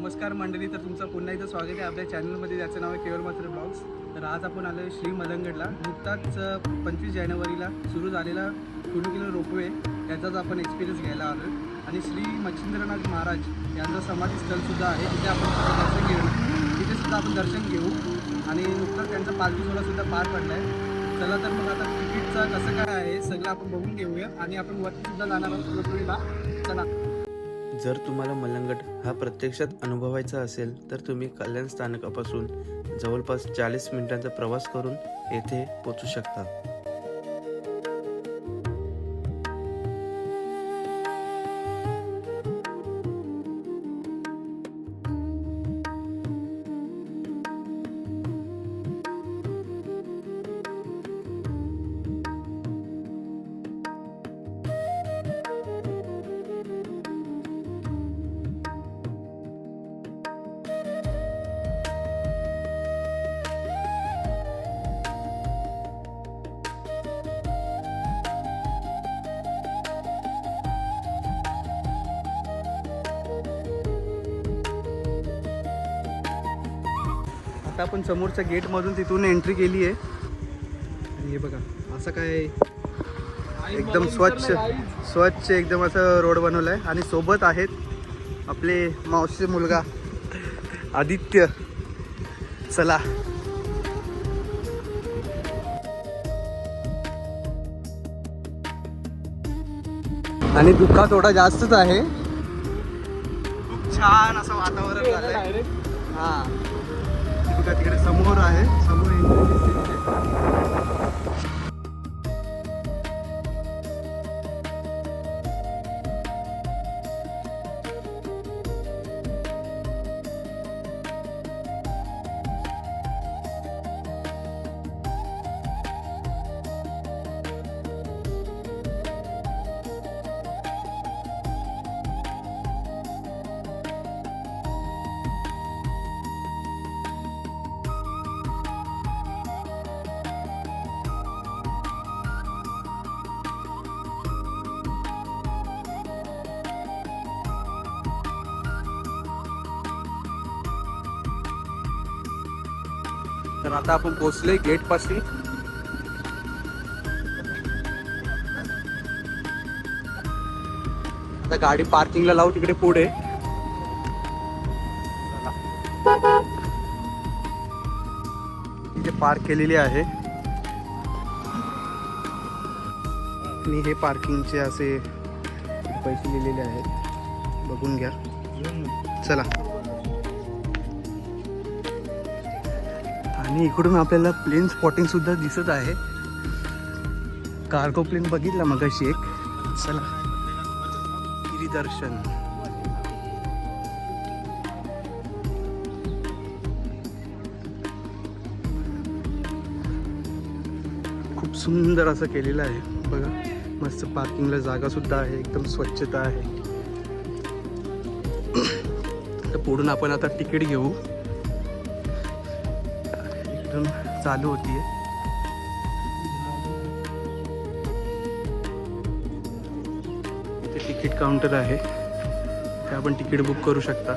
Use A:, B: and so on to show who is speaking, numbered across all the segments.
A: नमस्कार मंडळी तर तुमचं पुन्हा एकदा स्वागत आहे आपल्या चॅनलमध्ये. ज्याचं नाव आहे केवळ मात्र ब्लॉग्स. तर आज आपण आलो आहे श्री मलंगडला नुकताच पंचवीस जानेवारीला सुरू झालेला कुणी किलो रोपवे याचाच आपण एक्सपिरियन्स घ्यायला आलो आणि श्री मच्छिंद्रनाथ महाराज यांचं समाधीस्थळसुद्धा आहे. तिथे आपण दर्शन घेऊ. तिथे सुद्धा आपण दर्शन घेऊ. आणि नुकताच त्यांचा पालखी सोहळासुद्धा पार पडला आहे चला तर मग आता तिकीटचं कसं काय आहे सगळं आपण बघून घेऊया. आणि आपण वरतीसुद्धा जाणार आहोत रोपवेला चला.
B: जर तुम्हाला मलंगट हा प्रत्यक्षात अनुभवायचा असेल तर तुम्ही कल्याण स्थानकापासून जवळपास चाळीस मिनिटांचा प्रवास करून येथे पोचू शकता.
A: आता आपण समोरच्या गेटमधून तिथून एंट्री केली आहे. आणि हे बघा असं काय एकदम स्वच्छ स्वच्छ एकदम असं रोड बनवलं आहे आणि सोबत आहेत आपले मावशीचे मुलगा आदित्य. चला. आणि दुःखा थोडा जास्तच आहे. खूप छान असं वातावरण झालं हा. बघा तिकडे समोर आहे. समोर entry तर आता आपण पोहोचले गेट पाशी. आता गाडी पार्किंगला लावू तिकडे पुढे. इथे पार्क केलेली आहे. आणि हे पार्किंगचे असे पैसे लिहिलेले आहेत. बघून घ्या. चला. आणि इकडून आपल्याला प्लेन स्पॉटिंग सुद्धा दिसत आहे. कार्गो प्लेन बघितला मगाशी एक. चला. गिरीदर्शन. खूप सुंदर असं केलेलं आहे. बघा मस्त पार्किंगला जागा सुद्धा आहे एकदम स्वच्छता आहे. तर पुढून आपण आता तिकीट घेऊ. चालू होती. इथे तिकीट काउंटर आहे. ते आपण तिकीट बुक करू शकता.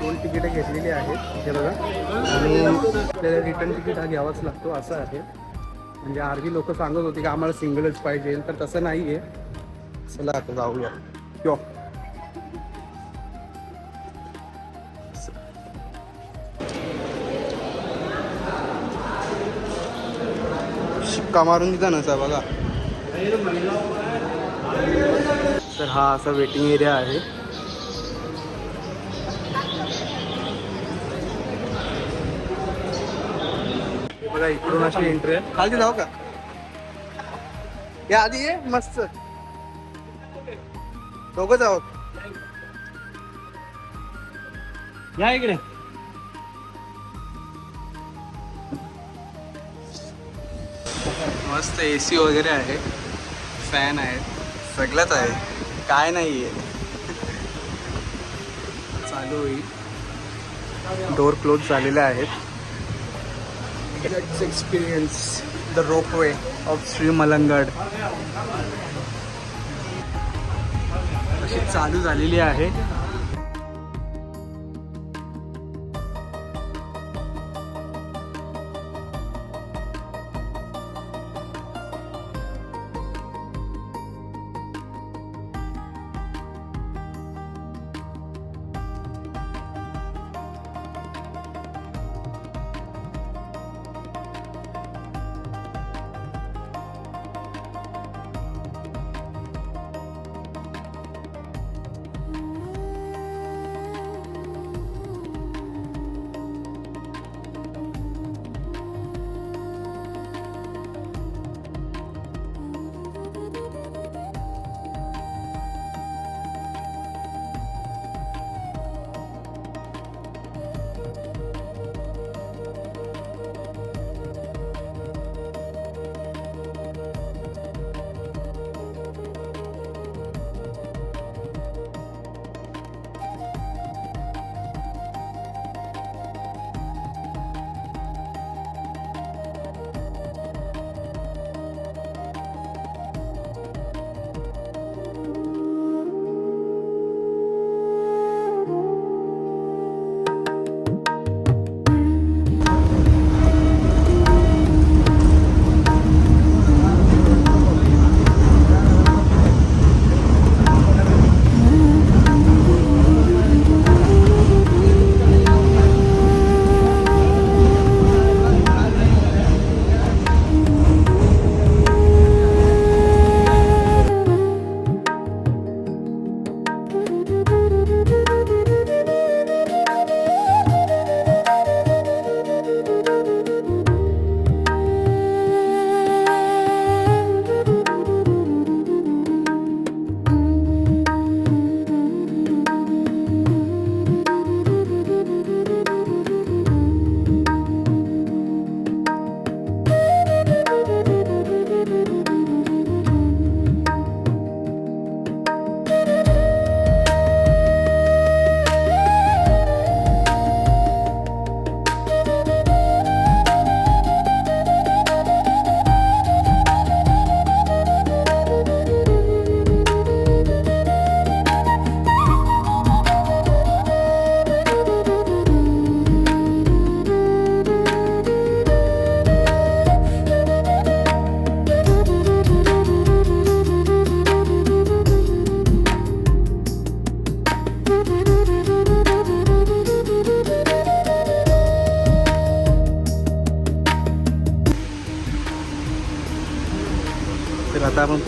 A: दोन तिकीटं घेतलेली आहेत. हे बघा. आणि आपल्याला रिटर्न तिकीट हा घ्यावाच लागतो असं आहे. म्हणजे आर्धी लोक सांगत होती की आम्हाला सिंगलच पाहिजे तर तसं नाही आहे चला आता जाऊया. धक्का मारून दिला ना बघा. तर हा असा वेटिंग एरिया आहे. बघा इकडून अशी एंट्री आहे. खालती जाऊ का? या आधी ये मस्त. दोघं जाऊ.
C: या इकडे.
A: मस्त ए सी वगैरे आहे. फॅन आहे. सगळंच आहे. काय नाही आहे चालू होईल. डोर क्लोज झालेले आहेत. Experience the ropeway of Shri Malanggad अशी चालू झालेली आहे.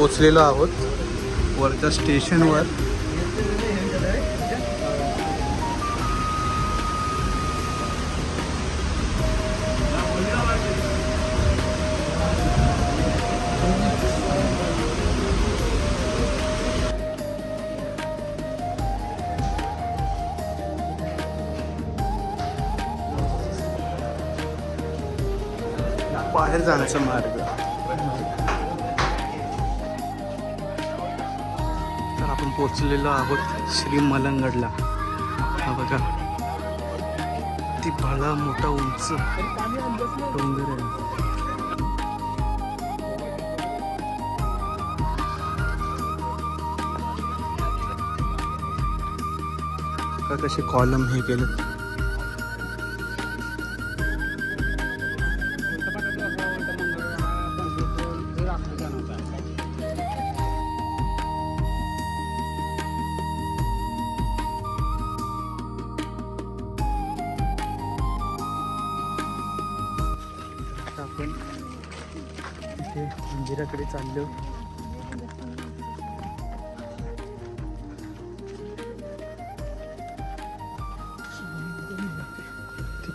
A: पोचलेलो आहोत. वरच्या स्टेशनवर. बाहेर जाण्याचा मार्ग. पोचलेलो आहोत श्री मलंगडला. हा बघा. ती भला मोठा उंच डोंगर आहे. का कसे कॉलम हे केलं.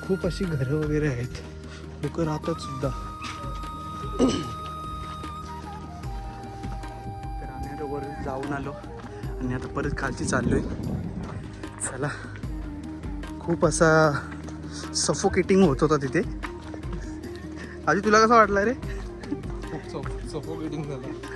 A: खूप अशी घरं वगैरे आहेत. लोक राहतात सुद्धा. तर आम्ही वर जाऊन आलो आणि आता परत खालची चाललोय. चला. खूप असा सफोकेटिंग होत होता तिथे. आधी तुला कसं वाटलं रे?
D: सफोकेटिंग झालं.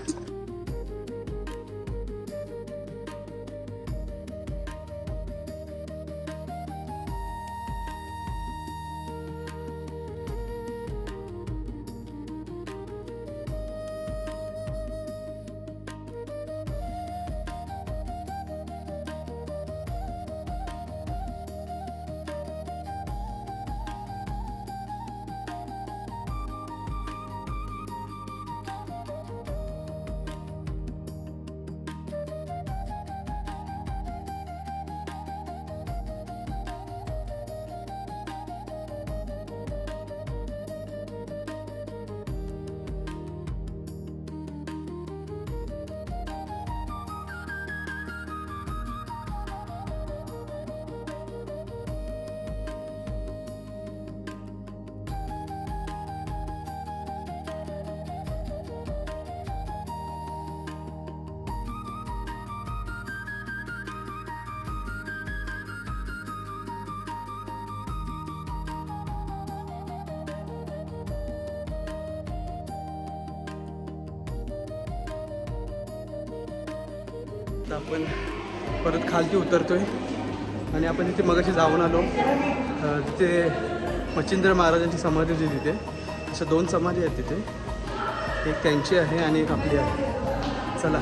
A: आता आपण परत खालती उतरतोय. आणि आपण तिथे मगाशी जाऊन आलो. तिथे मच्छिंद्र महाराजांची समाधी होती तिथे. अशा दोन समाधी आहेत तिथे. एक त्यांची आहे आणि एक आपली आहे. चला.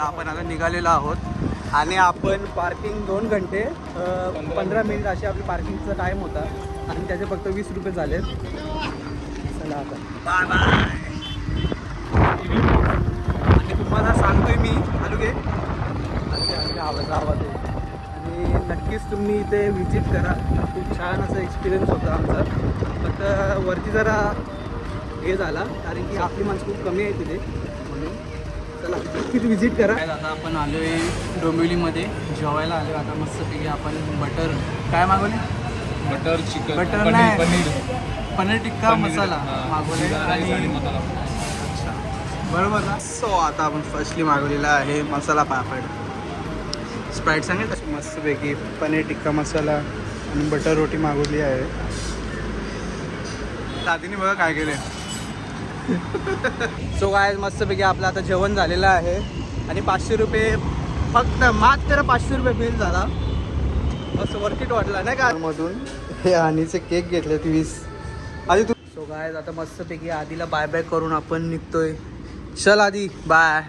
A: आपण आता निघालेलो आहोत. आणि आपण पार्किंग दोन घंटे पंधरा मिनिट अशी आपली पार्किंगचा टाईम होता. आणि त्याचे फक्त वीस रुपये झाले चला आता. बाय बाय आणि तुम्हाला सांगतोय मी. आलू गे आवाज आवाज आहे. आणि नक्कीच तुम्ही इथे व्हिजिट करा. खूप छान असा एक्सपिरियन्स होता आमचा. फक्त वरती जरा हे झाला कारण की आपली माणसं खूप कमी आहे तिथे चला नक्कीच विजिट करा. आता आपण आलो आहे डोंबिवलीमध्ये. जेवायला आलो आता मस्तपैकी आपण बटर काय मागवले
D: बटर चिकन
A: बटर
D: पनीर
A: नाही.
D: पनीर.
A: पनीर टिक्का मसाला मागवले
D: आणि
A: बरोबर ना? सो आता आपण फर्स्टली मागवलेला आहे मसाला पापड. स्प्राईट सांगेल तशी मस्तपैकी पनीर टिक्का मसाला आणि बटर रोटी मागवली आहे. दादीने बघा काय केले सो काय मस्तपैकी आपलं आता जेवण झालेलं आहे. आणि पाचशे रुपये फक्त मात्र पाचशे रुपये बिल झाला. मस्त वर्किट वाटला नाही का? मधून हे आणीचे केक घेतले वीस. आधी तू सो काय आता मस्तपैकी आधीला बाय बाय करून आपण निघतोय. चल आधी बाय